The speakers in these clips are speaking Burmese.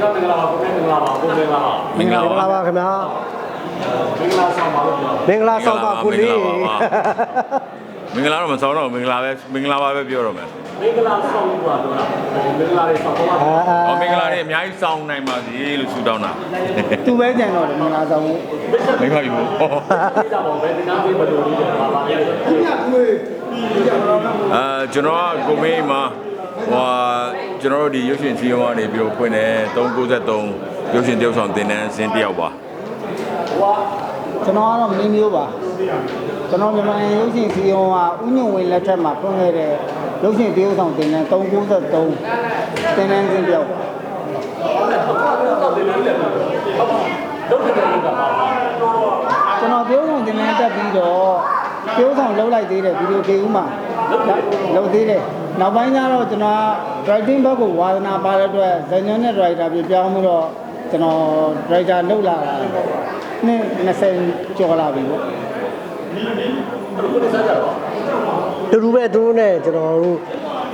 မင်္ဂလာပါကိုမင်္ဂလာပါကိုမင်္ဂလာပါမင်္ဂလာပါခင်ဗျာမင်္ဂလာဆောင်ပါလို့ပြောမင်္ဂလာဆောင်ပါကိုလေးမင်္ဂလာတော့မဆောင်တော့ဘူးမင်္ဂလာပဲမင်္ဂလာပါပဲပြောတော့မယ်မင်္ဂလာဆောင်လို့ပြောတာမင်္ဂလာတွေဆောင်ပါအာ။ဟောမင်္ဂလာတွေအများကြီးဆောင်နိုင်ပါစေလို့ဆုတောင်းတာသူပဲကြံတော့တယ်မင်္ဂလာဆောင်။မိမကြီးဘူး။ပြကြပါဦးဘယ်တရားပေးမလို့ဒီပါပါလေအာကျွန်တော်ကကိုမင်းမှာဟို ကျွန်တော်တို့ဒီရုပ်ရှင်စီရောကနေပြီးတော့ဖွင့်တယ်393ရုပ်ရှင်တယောက်ဆောင်တင်တဲ့ဇင်းတယောက်ပါကျွန်တော်ကတော့မင်းမျိုးပါကျွန်တော်မြန်မာရုပ်ရှင်စီယုံကဥညုံဝင်လက်ထက်မှာဖွင့်ခဲ့တဲ့ရုပ်ရှင်တရုပ်ဆောင်တင်တဲ့393တင်တဲ့စဉ်ပြောက်ပါလုပ်တဲ့လူကပါပါကျွန်တော်တရုပ်ဆောင်တင်တဲ့တက်ပြီးတော့တရုပ်ဆောင်လှုပ်လိုက်သေးတယ်ဗီဒီယိုကေဦးမှာလှုပ်သေးတယ်နောက်ပိုင်းကျတော့ကျွန်တော် writing ဘက်ကိုဝါသနာပါတဲ့အတွက်ဇန်ညွန်းနဲ့ writer ပြပြောင်းပြီးတော့ကျွန်တော် writer လုပ်လာတာနှစ်20ကျော်လာပြီပေါ့တူတူပဲသူတို့နဲ့ကျွန်တော်တို့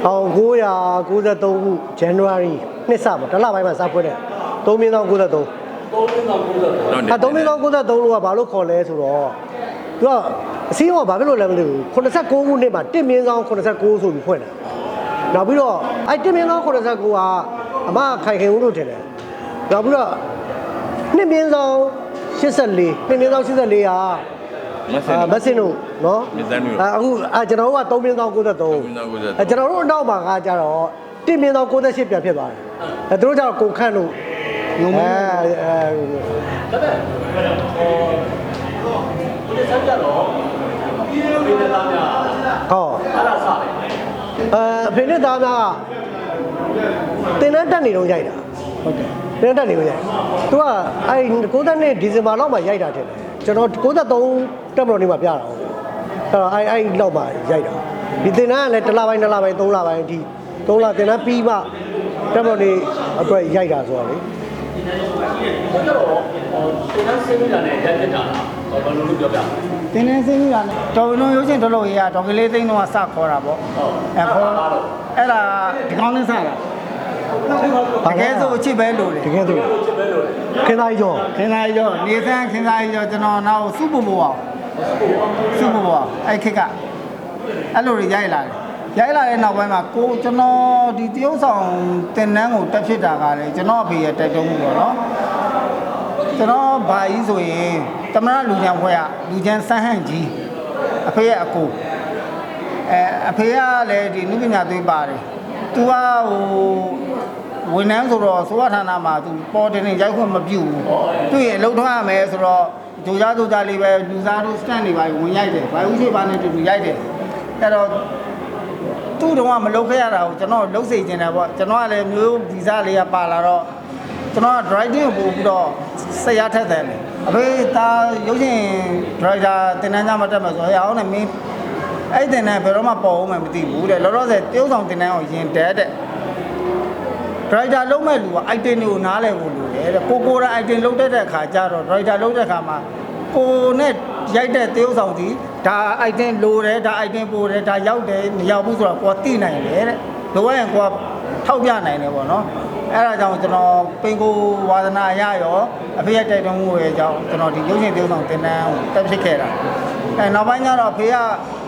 1993ခု January နှစ်စပါတစ်လပိုင်းမှာစဖွင့်တယ်3မင်းဆောင်93သုံးသိန်းဆောင်90အဲ3မင်းဆောင်93လို့ကဘာလို့ခေါ်လဲဆိုတော့သူကအစည်းအဝေးကဘာဖြစ်လို့လဲမသိဘူး89ခုနှစ်မှာ1မင်းဆောင်89ဆိုပြီးဖွင့်တယ် နောက်ပြီးတော့အဲ1မင်းဆောင်89ကအမခိုင်ခင်ဦးလို့ထင်တယ်နောက်ပြီးတော့2မင်းဆောင်84 2မင်းဆောင်84ကမဆင်အာမစင်တို့နော်မစင်တို့အာအခုအာကျွန်တော်တို့က3မင်းဆောင်93 3မင်းဆောင်93အဲကျွန်တော်တို့အနောက်မှာကကြတော့1မင်းဆောင်98ပြန်ဖြစ်သွားတယ်အဲသူတို့ကျတော့ကိုခန့်တို့ငုံမဲအဲအဲဒါပေမဲ့ဟောဒီဆက်ကြတော့ဒီနေ့သားများဟောအဲ့ဒါစားတယ်အဲအ ဖေနဲ့သားများကတင်တန်းတက်နေတော့ရိုက်တာဟုတ်တယ်တင်တန်းတက်နေတော့ရိုက်သူကအဲ92ဒီဇင်ဘာလောက်မှာရိုက်တာတယ်ကျွန်တော်93တက်မတော်နေမှာပြတာဟုတ်အဲ့တော့အဲအဲလောက်မှာရိုက်တာဒီတင်တန်းကလည်းတစ်လပိုင်းတစ်လပိုင်းသုံးလပိုင်းအထိသုံးလတင်တန်းပြီးမှတက်မတော်နေအတွက်ရိုက်တာဆိုတော့လေဘယ်တော့ဟောသင်တန်းဆင်းနေတာနဲ့ရက်တက်တာလားဘယ်လိုလုပ်ပြောပြ တင်းနေစင်းကြီးကလည်းတော်လုံးရုပ်ရှင်တော်လို့ရဒေါ်ကလေးသိန်းတော့စခေါ်တာပေါ့အဲခေါ်အဲ့ဒါဒီကောင်းနဲ့စတာတကယ်ဆိုအချစ်ပဲလို့လေတကယ်သူခင်သားကြီးကျော်ခင်သားကြီးရောနေဆန်းခင်သားကြီးရောကျွန်တော်နောက်စုပပဝအောင်စုပပဝအဲ့ခက်ကအဲ့လိုတွေရိုက်လာတယ်ရိုက်လာတဲ့နောက်ပိုင်းမှာကိုကျွန်တော်ဒီတရုတ်ဆောင်တင်နန်းကိုတက်ဖြစ်တာကလည်းကျွန်တော်အဖေရဲ့တိုက်တွန်းမှုပေါ့နော် ကျွန်တော်ဘာကြီးဆိုရင်တမရလူချမ်းဖွဲ့ကလူချမ်းစမ်းဟန့်ကြီးအဖေရဲ့အကိုအဲအဖေကလည်းဒီနုပညာသွေးပါတယ်သူကဟိုဝန်ထမ်းဆိုတော့စိုးရဌာနမှာသူပေါ်တင်နေရိုက်ခွင့်မပြုဘူးသူရဲ့အလုပ်ထားရမယ်ဆိုတော့ဂျိုကြားဂျိုကြားလေးပဲလူသားတို့စတန်တွေပါဝင်ရိုက်တယ်ဘာဦးရှိပါနဲ့တူတူရိုက်တယ်အဲ့တော့သူ့တော့မလုပ်ခဲ့ရတာကိုကျွန်တော်လုပ်စေချင်တယ်ပေါ့ကျွန်တော်ကလည်းမျိုးဗီဇလေးကပါလာတော့ကျွန်တော်က driving ကိုပို့ပြီးတော့ ဆက်ရထက်တယ်လေအဖေသားရုပ်ရှင် driver တင်တန်းကြမှာတက်မှာဆိုရအောင်နဲ့မင်းအဲ့တင်တန်းဘယ်တော့မှပေါ်အောင်မှမသိဘူးတဲ့လောလောဆယ်တရုပ်ဆောင်တင်တန်းကိုရင်တက်တဲ့ driver လုံးမဲ့လူက item တွေကိုနားလည်ဖို့လိုတယ်တဲ့ကိုကိုရာ item လုံးတက်တဲ့အခါကျတော့ driver လုံးတဲ့အခါမှာကိုနဲ့ရိုက်တဲ့တရုပ်ဆောင်စီဒါ item လိုတယ်ဒါ item ပို့တယ်ဒါရောက်တယ်မရောက်ဘူးဆိုတော့ကိုကသိနိုင်တယ်တဲ့လိုရရင်ကိုကထောက်ပြနိုင်တယ်ပေါ့နော် အဲ့ဒါကြောင့်ကျွန်တော်ပင်ကိုဝါသနာရရောအဖေရဲ့တိုက်တွန်းမှုရဲ့အကြောင်းကျွန်တော်ဒီရုပ်ရှင်တရုပ်ဆောင်တင်တန်းကိုတက်ဖြစ်ခဲ့တာအဲနောက်ပိုင်းကျတော့အဖေက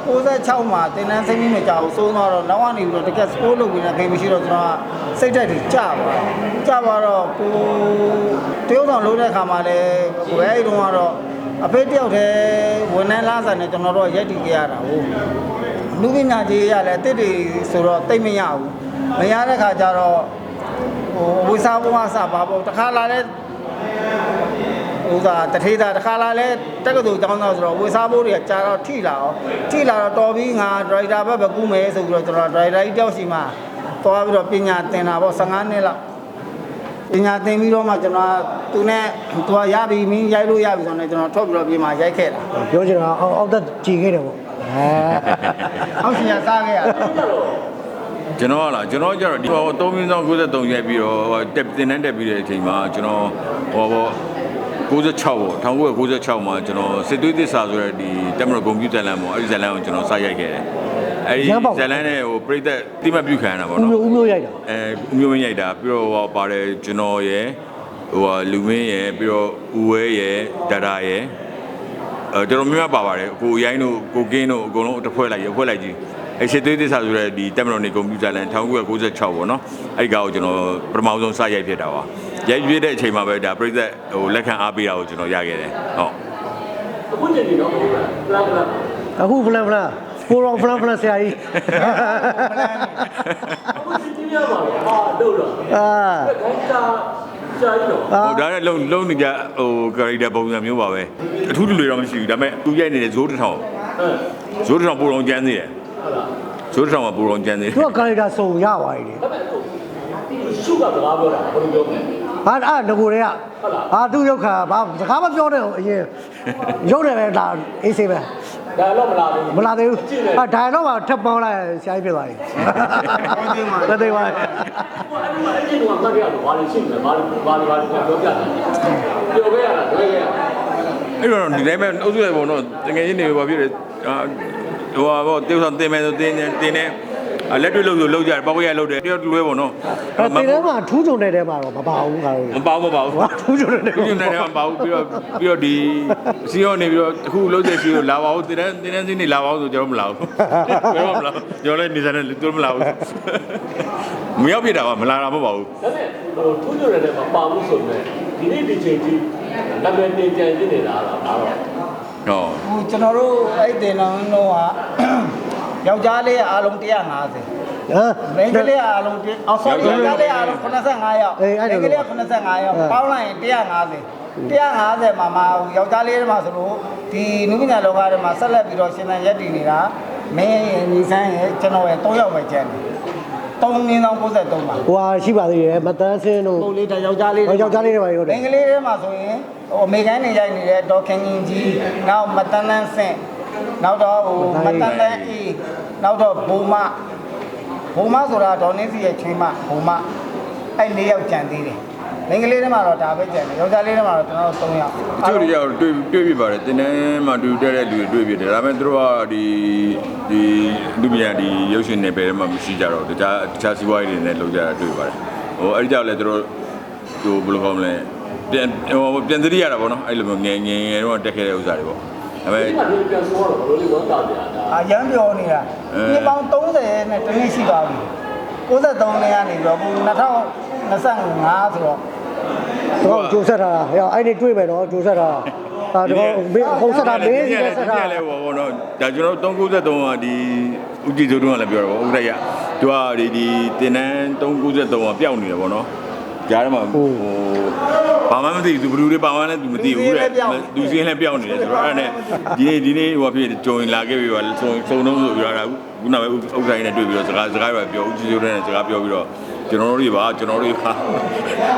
96မှာတင်တန်းစိတ်မမကြောက်စိုးသွားတော့နောက်ကနေပြီးတော့တကယ်စပိုးလုပ်ပြီးတော့ဖေမရှိတော့ကျွန်တော်ကစိတ်ဓာတ်တွေကျသွားကျသွားတော့ကိုတရုပ်ဆောင်လုပ်တဲ့အခါမှာလည်းကိုယ်အဲ့ဒီတုန်းကတော့အဖေတယောက်တည်းဝန်ထမ်းလားစာနဲ့ကျွန်တော်တို့ရက်တည်ခဲ့ရတာဟုတ်လူပညာကြီးရလည်းအစ်စ်တွေဆိုတော့တိတ်မရဘူးမရတဲ့ခါကျတော့ဟို ဝိစားဘဝစပါပေါ့တခါလာတဲ့ဥစားတထေးသားတစ်ခါလာလဲတက္ကသိုလ်ကျောင်းသားဆိုတော့ဝေစားဖို့တွေကကြာတော့ထိလာအောင်ထိလာတော့တော်ပြီးငါဒရိုက်တာဘက်ပဲကူးမယ်ဆိုပြီးတော့ကျွန်တော်ဒရိုက်တာကြီးတယောက်စီမှာသွားပြီးတော့ပညာသင်တာပေါ့15နှစ်လောက်ပညာသင်ပြီးတော့မှကျွန်တော်သူနဲ့သူကရပြီမင်းရိုက်လို့ရပြီဆိုတော့ကျွန်တော်ထွက်ပြီးတော့ပြင်မှာရိုက်ခဲ့တာပြောချင်တာအောက်အောက်သက်ကြည်ခဲ့တယ်ပေါ့အဲအောက်ရှင်ကစားခဲ့ရတာ ကျွန်တော်ကလားကျွန်တော်ကျတော့ဒီဟော3မင်းဆောင်93ရိုက်ပြီးတော့တက်တင်တန်းတက်ပြီးတဲ့အချိန်မှာကျွန်တော်ဟောဘော96ပေါ့1996မှာကျွန်တော်စစ်သွေးသစ္စာဆိုတဲ့ဒီတက်မတော်ကွန်ပျူတာလမ်းပေါ့အဲ့ဒီဇာတ်လမ်းကိုကျွန်တော်စရိုက်ခဲ့တယ်အဲ့ဒီရမ်းပေါက်ဇလန်းနဲ့ဟိုပြိသက်တိမတ်ပြုခံရတာပေါ့ဦးနော်မျိုးဦးမျိုးရိုက်တာအဲဦးမျိုးမင်းရိုက်တာပြီးတော့ဟိုပါတယ်ကျွန်တော်ရယ်ဟိုဟာလူမင်းရယ်ပြီးတော့ဦးဝဲရယ်ဒါဒါရယ်အဲတော်တော်များများပါပါတယ်ကိုရိုင်းတို့ကိုကင်းတို့အကုန်လုံးတစ်ဖွဲ့လိုက်ရဖွဲ့လိုက်ကြီး အဲရှစ်သွေးသစ္စာဆိုတဲ့ဒီတက်မတော်နေကွန်ပျူတာလန်1996ပေါ့နော်အဲ့ဒီကောင်ကိုကျွန်တော်ပထမဆုံးစရိုက်ဖြစ်တာပါရိုက်ပြတဲ့အချိန်မှာပဲဒါပြိသက်ဟိုလက်ခံအားပေးတာကိုကျွန်တော်ရခဲ့တယ်ဟုတ်အခုချိန်ဒီတော့ပလန်ပလန်အခုဖလန်ဖလန်ကိုရောဖလန်ဖလန်ဆရာကြီးအခုချိန်ကြီးရပါတော့ဟာတော့တော့အာခိုင်းတာကြာကြီးတော့အာဟိုဒါနဲ့လုံးလုံးနေကြဟို character ပုံစံမျိုးပါပဲအထူးတူတွေတော့မရှိဘူးဒါပေမဲ့သူရိုက်နေတဲ့ဇိုးတစ်ထောင်ဟမ်ဇိုးတစ်ထောင်ပူတော်ကျန်းသေးတယ် ဟုတ်လားဇိုးတစ်ထောင်မှာပူတော်ကျန်းသေးတယ်သူကကာရီတာစုံရပါပြီလေဒါပေမဲ့သူရှုကစကားပြောတာဘယ်လိုပြောမလဲဟာအဲ့ငကိုတွေကဟုတ်လားဟာသူ့ရုပ်ခါဘာစကားမပြောနဲ့အရင်ရုပ်တယ်ပဲဒါအေးစေးပဲဒါတော့မလာဘူးမလာသေးဘူးကြည့်နေဟာဒါတော့မှထပ်ပေါင်းလိုက်ဆရာကြီးဖြစ်သွားပြီမသိပါဘူးအဲ့ဒီမှာအဲ့ဒီတော့မှတ်ရတော့ဘာလို့ရှိမလဲဘာလို့ဘာလို့ဘာလို့ပြောပြတာပြောခဲ့ရတာတွေ့ခဲ့ရတာအဲ့တော့ဒီတိုင်းပဲအုပ်စုရပုံတော့တကယ်ချင်းနေဘာဖြစ်လဲအာ ဟိုဟာပေါ့တေးဆောင်တင်မယ်ဆိုတင်နေတင်နေအလက်တွေ့လို့ဆိုလောက်ကြတယ်ပေါက်ရလောက်တယ်တယောက်လွဲပုံတော့အဲ့ဒီထဲမှာထူးချုံတဲ့ထဲမှာတော့မပါဘူးကတော့မပေါမပေါဘူးဟာထူးချုံတဲ့ထဲသူညနေတယ်မပေါဘူးပြီးတော့ပြီးတော့ဒီစီရောနေပြီးတော့အခုလုံးတဲ့စီရောလာပါဦးတင်တဲ့တင်တဲ့စီနေလာပါဦးဆိုကျွန်တော်မလာဘူးဘယ်တော့မလာဘူးကျွန်တော်လည်းနေစားတယ်သူမလာဘူးမရောက်ပြတာကမလာတာမဟုတ်ပါဘူးဒါနဲ့ဟိုထူးချွန်တဲ့မှာပါမှုဆိုမဲ့ဒီနေ့ဒီချိန်ကြီးနာမည်တင်ကြံနေနေတာလားဒါတော့ ဟောဟိုကျွန်တော်တို့အဲ့တင်တော်တော့ကယောက်ျားလေးအားလုံး150ဟမ် မိန်းကလေးအားလုံးအော် sorry ယောက်ျားလေးအားလုံး85ယောက်အေးအဲ့ဒါမိန်းကလေးက85ယောက်ပေါင်းလိုက်ရင်150 150မှာမှာယောက်ျားလေးတွေမှာဆိုလို့ဒီနုပညာလောကထဲမှာဆက်လက်ပြီးတော့ရှင်သန်ရက်တည်နေတာမင်းရဲ့ညီဆန်းရဲ့ကျွန်တော်ရဲ့3ယောက်ပဲကျန်တယ် 3မြင်းဆောင်93ပါဟိုဟာရှိပါသေးတယ်မတန်းစင်းတို့ပုံလေးတယောက်ျားလေးဟောယောက်ျားလေးတွေပါရောတယ်မိန်းကလေးတွေမှာဆိုရင်ဟိုအမေကန်နေရိုက်နေတဲ့ဒေါ်ခင်ကြီးကြီးနောက်မတန်းတန်းဆင့်နောက်တော့ဟိုမတန်းတန်းအေးနောက်တော့ဘုံမဘုံမဆိုတာဒေါ်နင်းစီရဲ့ချင်းမဘုံမအဲ့လေးယောက်ကြံသေးတယ် မိန်းကလေးတွေမှာတော့ဒါပဲကြံတယ်ယောက်ျားလေးတွေမှာတော့ကျွန်တော်တို့3ယောက်အချို့တွေရောက်တွေ့တွေ့ပြပါတယ်တင်းတန်းမှာတွေ့တဲ့လူတွေတွေ့ပြတယ်ဒါပေမဲ့သူတို့ကဒီဒီလူမြန်ဒီရုပ်ရှင်နယ်ပယ်ထဲမှာမရှိကြတော့တခြားတခြားစီးပွားရေးတွေနဲ့လုပ်ကြတာတွေ့ပါတယ်ဟိုအဲ့ဒီကြောင့်လည်းသူတို့ဟိုဘယ်လိုကောင်းမလဲပြန်ဟိုပြန်သတိရတာပေါ့နော်အဲ့လိုမျိုးငယ်ငယ်ငယ်တော့တက်ခဲ့တဲ့ဥစ္စာတွေပေါ့ဒါပေမဲ့ဒီမှာဒီပြန်ဆိုတော့ဘယ်လိုလဲဝမ်းသာပြတာဒါအာရမ်းပြောနေတာအဲဒီပေါင်း30နဲ့တနည်းရှိသွားပြီ63နဲ့ကနေပြီးတော့အခု2025ဆိုတော့ တော့ကြိုဆက်ထားတာဟဲ့အဲ့ဒီတွေ့မယ်နော်ကြိုဆက်ထားတာအာတော့ပုံဆက်တာမင်းကြီးဆက်ထားဒီလည်းဟောတော့ဒါကျွန်တော်393ကဒီဥကြည်စိုးတုံးကလည်းပြောတော့ဥဒရသူကဒီဒီတင်တန်း393ကပျောက်နေတယ်ပေါ့နော်ကြားထဲမှာဟိုဘာမှမသိဘူးသူဘလူတွေပါမှန်းလည်းသူမသိဘူးတဲ့သူစင်းလည်းပျောက်နေတယ်ဆိုတော့အဲ့ဒါနဲ့ဒီနေ့ဒီနေ့ဟိုဖြစ်ကြုံလာခဲ့ပြီပါစုံစုံတော့ဆိုပြောတာခုနကဥက္ကဋ္ဌနဲ့တွေ့ပြီးတော့စကားစကားပဲပြောဥကြည်စိုးတုံးနဲ့စကားပြောပြီးတော့ ကျွန်တော်တို့တွေပါကျွန်တော်တို့ပါ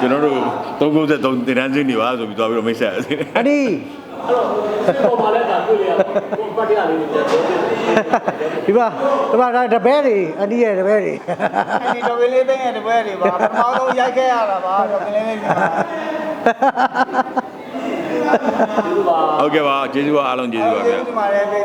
ကျွန်တော်တို့393တင်တန်းစင်းတွေပါဆိုပြီးသွားပြီးတော့မိတ်ဆက်တယ်အဲ့ဒီအဲ့တော့ဒီပေါ်မှာလည်းဒါတွေ့ရပါဘူးပတ်တရားလေးတွေပြန်ပြောပြတယ်ဒီမှာဒီမှာဒါတပည့်တွေအနီးရဲ့တပည့်တွေဒီတော်ကလေးသိတဲ့တပည့်တွေပါပထမဆုံးရိုက်ခဲ့ရတာပါတော်ကလေးလေးပါဒီလိုပါဟုတ်ကဲ့ပါကျေးဇူးပါအားလုံးကျေးဇူးပါဗျာဒီမှာလည်းသိတဲ့